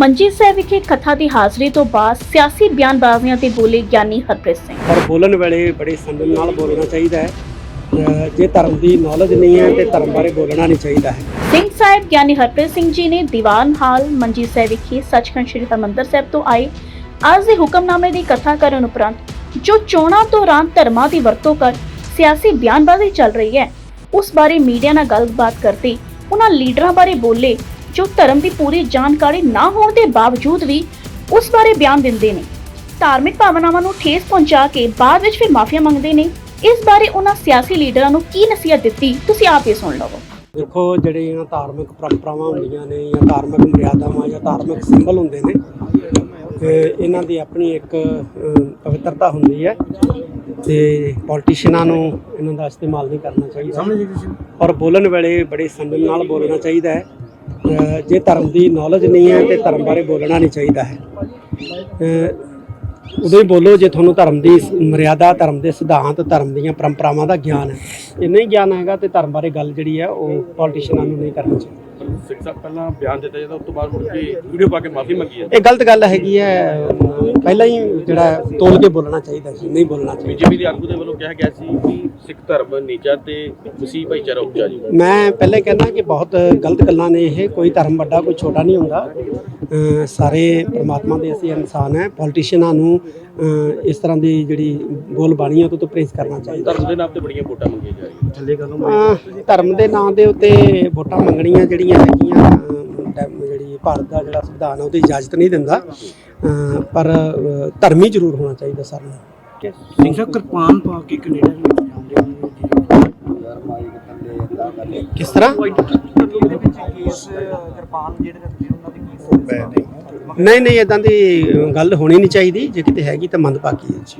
ਮੰਜੀ ਸਾਹਿਬ ਵਿਖੇ ਕਥਾ ਦੀ ਹਾਜ਼ਰੀ ਤੋਂ ਬਾਅਦ ਸਿਆਸੀ ਬਿਆਨਬਾਜ਼ੀਆਂ ਤੇ ਬੋਲੇ ਗਿਆਨੀ ਹਰਪ੍ਰੀਤ ਸਿੰਘ। ਪਰ ਬੋਲਣ ਵੇਲੇ ਬੜੇ ਸੰਜਮ ਨਾਲ ਬੋਲਣਾ ਚਾਹੀਦਾ ਹੈ। ਅਹ ਜੇ ਧਰਮ ਦੀ ਨੌਲੇਜ ਨਹੀਂ ਹੈ ਤੇ ਧਰਮ ਬਾਰੇ ਬੋਲਣਾ ਨਹੀਂ ਚਾਹੀਦਾ ਹੈ। ਸਿੰਘ ਸਾਹਿਬ ਗਿਆਨੀ ਹਰਪ੍ਰੀਤ ਸਿੰਘ ਜੀ ਨੇ ਦੀਵਾਨ ਹਾਲ ਮੰਜੀ ਸਾਹਿਬ ਵਿਖੇ ਸੱਚਖੰਡ ਸ੍ਰੀ ਹਰਿਮੰਦਰ ਸਾਹਿਬ ਤੋਂ ਆਏ। ਅੱਜ ਦੇ ਹੁਕਮਨਾਮੇ ਦੀ ਕਥਾ ਕਰਨ ਉਪਰੰਤ ਜੋ ਚੋਣਾਂ ਦੌਰਾਨ ਧਰਮਾਂ ਦੀ ਵਰਤੋਂ ਕਰ ਸਿਆਸੀ ਬਿਆਨਬਾਜ਼ੀ ਚੱਲ ਰਹੀ ਹੈ ਉਸ ਬਾਰੇ ਮੀਡੀਆ ਨਾਲ ਗੱਲਬਾਤ ਕਰਦੇ ਉਹਨਾਂ ਲੀਡਰਾਂ ਬਾਰੇ ਬੋਲੇ ਜੋ ਧਰਮ ਦੀ ਪੂਰੀ ਜਾਣਕਾਰੀ ਨਾ ਹੋਣ ਦੇ ਬਾਵਜੂਦ ਵੀ ਉਸ ਬਾਰੇ ਬਿਆਨ ਦਿੰਦੇ ਨੇ। ਧਾਰਮਿਕ ਭਾਵਨਾਵਾਂ ਨੂੰ ਠੇਸ ਪਹੁੰਚਾ ਕੇ ਬਾਅਦ ਵਿੱਚ ਫਿਰ ਮਾਫੀਆ ਮੰਗਦੇ ਨੇ। ਇਸ ਬਾਰੇ ਉਹਨਾਂ ਸਿਆਸੀ ਲੀਡਰਾਂ ਨੂੰ ਕੀ ਨਸੀਹਤ ਦਿੱਤੀ ਤੁਸੀਂ ਆਪ ਹੀ ਸੁਣ ਲਵੋ। ਦੇਖੋ ਜਿਹੜੀਆਂ ਧਾਰਮਿਕ ਪਰੰਪਰਾਵਾਂ ਹੁੰਦੀਆਂ ਨੇ ਜਾਂ ਧਾਰਮਿਕ ਮਰਿਆਦਾਵਾਂ ਜਾਂ ਧਾਰਮਿਕ ਸਿੰਬਲ ਹੁੰਦੇ ਨੇ ਤੇ ਇਹਨਾਂ ਦੀ ਆਪਣੀ ਇੱਕ ਪਵਿੱਤਰਤਾ ਹੁੰਦੀ ਹੈ ਤੇ ਪੋਲੀਟੀਸ਼ੀਅਨਾਂ ਨੂੰ ਇਹਨਾਂ ਦਾ ਇਸਤੇਮਾਲ ਨਹੀਂ ਕਰਨਾ ਚਾਹੀਦਾ। ਔਰ ਬੋਲਣ ਵੇਲੇ ਬੜੇ ਸੰਜਮ ਨਾਲ ਬੋਲਣਾ ਚਾਹੀਦਾ ਹੈ। ਜੇ ਧਰਮ ਦੀ ਨੌਲੇਜ ਨਹੀਂ ਹੈ ਤੇ ਧਰਮ ਬਾਰੇ ਬੋਲਣਾ ਨਹੀਂ ਚਾਹੀਦਾ ਹੈ। ਉਦੋਂ ਹੀ ਬੋਲੋ ਜੇ ਤੁਹਾਨੂੰ ਧਰਮ ਦੀ ਮਰਿਆਦਾ ਧਰਮ ਦੇ ਸਿਧਾਂਤ ਧਰਮ ਦੀਆਂ ਪਰੰਪਰਾਵਾਂ ਦਾ ਗਿਆਨ ਹੈ। ਜੇ ਨਹੀਂ ਗਿਆਨ ਹੈਗਾ ਤੇ ਧਰਮ ਬਾਰੇ ਗੱਲ ਜਿਹੜੀ ਹੈ ਉਹ ਪੋਲੀਟੀਸ਼ੀਅਨਾਂ ਨੂੰ ਨਹੀਂ ਕਰਨੀ ਚਾਹੀਦੀ। ਸਿੱਖ ਸਾਹਿਬ ਪਹਿਲਾਂ ਬਿਆਨ ਦਿੱਤਾ ਜਾਂਦਾ ਉਸ ਤੋਂ ਬਾਅਦ ਮੁੜ ਕੇ ਵੀਡੀਓ ਪਾ ਕੇ ਮਾਫੀ ਮੰਗੀ ਹੈ ਇਹ ਗਲਤ ਗੱਲ ਹੈਗੀ ਹੈ ਪਹਿਲਾਂ ਹੀ ਜਿਹੜਾ ਤੋਲ ਕੇ ਬੋਲਣਾ ਚਾਹੀਦਾ ਸੀ ਨਹੀਂ ਬੋਲਣਾ ਚਾਹੀਦਾ। ਬੀਜੇਪੀ ਦੇ ਆਗੂ ਦੇ ਵੱਲੋਂ ਕਿਹਾ ਗਿਆ ਸੀ ਕਿ ਸਿੱਖ ਧਰਮ ਨੀਚਾ ਤੇ ਮਸੀਹ ਭਾਈਚਾਰਾ ਉੱਚਾ ਜੀ। ਮੈਂ ਪਹਿਲੇ ਕਹਿੰਦਾ ਕਿ ਬਹੁਤ ਗਲਤ ਗੱਲਾਂ ਨੇ ਇਹ ਕੋਈ ਧਰਮ ਵੱਡਾ ਕੋਈ ਛੋਟਾ ਨਹੀਂ ਹੁੰਦਾ। ਸਾਰੇ ਪ੍ਰਮਾਤਮਾ ਦੇ ਅਸੀਂ ਇਨਸਾਨ ਹੈ ਪੋਲੀਟੀਸ਼ੀਅਨਾਂ ਨੂੰ ਇਸ ਤਰ੍ਹਾਂ ਦੀ ਜਿਹੜੀ ਬੋਲ ਬਾਣੀ ਹੈ ਉਹ ਤੋਂ ਪਰਹੇਜ਼ ਕਰਨਾ ਚਾਹੀਦਾ। ਧਰਮ ਦੇ ਨਾਮ ਤੇ ਬੜੀਆਂ ਵੋਟਾਂ ਮੰਗੀਆਂ ਜਾ ਰਹੀਆਂ। ਥੱਲੇ ਗੱਲ ਧਰਮ ਦੇ ਨਾਂ ਦੇ ਉੱਤੇ ਵੋਟਾਂ ਮੰਗਣੀਆਂ ਜਿਹੜੀਆਂ ਹੈਗੀਆਂ ਡੈਮ- ਜਿਹੜੀ ਭਾਰਤ ਦਾ ਜਿਹੜਾ ਸੰਵਿਧਾਨ ਹੈ ਉਹਦੀ ਇਜਾਜ਼ਤ ਨਹੀਂ ਦਿੰਦਾ। ਪਰ ਧਰਮੀ ਜ਼ਰੂਰ ਹੋਣਾ ਚਾਹੀਦਾ ਸਾਰਿਆਂ ਨੂੰ ਸਿੰਘ ਸਾਹਿਬ ਕਿਰਪਾਨ ਪਾ ਕੇ ਕੈਨੇਡਾ ਦੇ ਵਿੱਚ ਜਾਂਦੇ ਨੇ ਕਿਸ ਤਰ੍ਹਾਂ? ਨਹੀਂ। ਨਹੀਂ ਇਦਾਂ ਦੀ ਗੱਲ ਹੋਣੀ ਨਹੀਂ ਚਾਹੀਦੀ। ਜੇ ਕਿਤੇ ਹੈਗੀ ਤਾਂ ਮੰਦਭਾਗੀ ਹੈ ਜੀ।